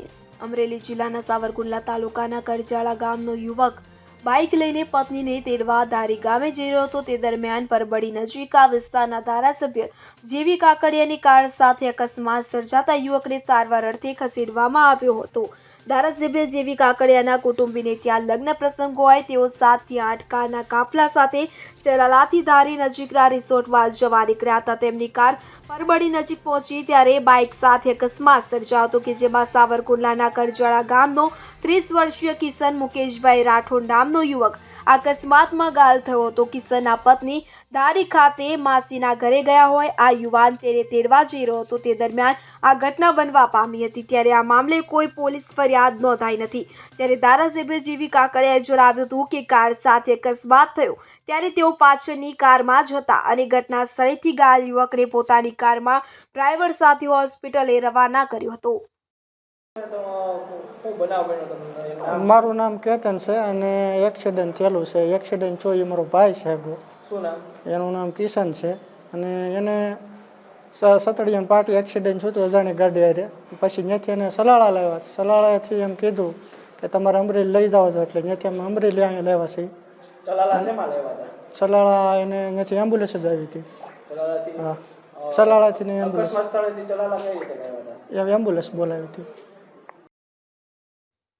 Police Amreli જિલ્લાના સાવરકુંડલા તાલુકાના કરજાળા ગામનો યુવક બાઇક લઈને પત્નીને તેડવા ધારી ગામે જઈ રહ્યો હતો. તે દરમિયાન પરબડી નજીક આ વિસ્તારના ધારાસભ્ય જેવી કાકડિયાની કાર સાથે અકસ્માત સર્જાતા યુવકને સારવાર અર્થે ખસેડવામાં આવ્યો હતો. ધારાસભ્ય જેવી કાકડિયાના કુટુંબીને ત્યાં લગ્ન પ્રસંગ હોય તેઓ સાતથી આઠ કારના કાફલા સાથે ચલાલાથી ધારી નજીકના રિસોર્ટમાં જવા નીકળ્યા હતા. તેમની કાર પરબડી નજીક પહોંચી ત્યારે બાઇક સાથે અકસ્માત સર્જાયો હતો કે જેમાં સાવરકુંડલાના કરજળા ગામનો ત્રીસ વર્ષીય કિશન મુકેશભાઈ રાઠોડ નામનો યુવક. અકસ્માતમાં ઘાયલ થયો હતો. કિશનના પત્ની ધારી ખાતે માસીના ઘરે ગયા હોય. આ યુવાન તેને તેડવા જઈ રહ્યો હતો. તે દરમિયાન આ ઘટના બનવા પામી હતી. ત્યારે આ મામલે કોઈ પોલીસ ફરિયાદ નોંધાઈ નથી. ત્યારે ધારાસભ્ય જીવી કાકડિયાએ જણાવ્યું હતું કે કાર સાથે અકસ્માત થયો. ત્યારે તેઓ પાછળની કારમાં જ હતા અને ઘટના સ્થળેથી ઘાયલ યુવકને પોતાની કારમાં ડ્રાઈવર સાથે હોસ્પિટલે રવાના કર્યો હતો. મારું નામ કેતન છે અને એક્સિડન્ટ થયેલું છે. એક્સિડન્ટ થયો એ મારો ભાઈ છે એનું નામ કિશન છે. અને એને સતડિયાની પાર્ટી એક્સિડન્ટ થયું હતું અજાણી ગાડી હારે. પછી ત્યાંથી એને સલાળા લાવ્યા. સલાળાથી એમ કીધું કે તમારે અમરેલી લઈ જાઓ છો એટલે ત્યાંથી અમે અમરેલી અહીંયા છીએ. લેવા છે સલાળા એને ત્યાંથી એમ્બ્યુલન્સ જ આવી હતી. હા. સલાળાથી એમ્બ્યુલન્સ એમ્બ્યુલન્સ બોલાવી હતી.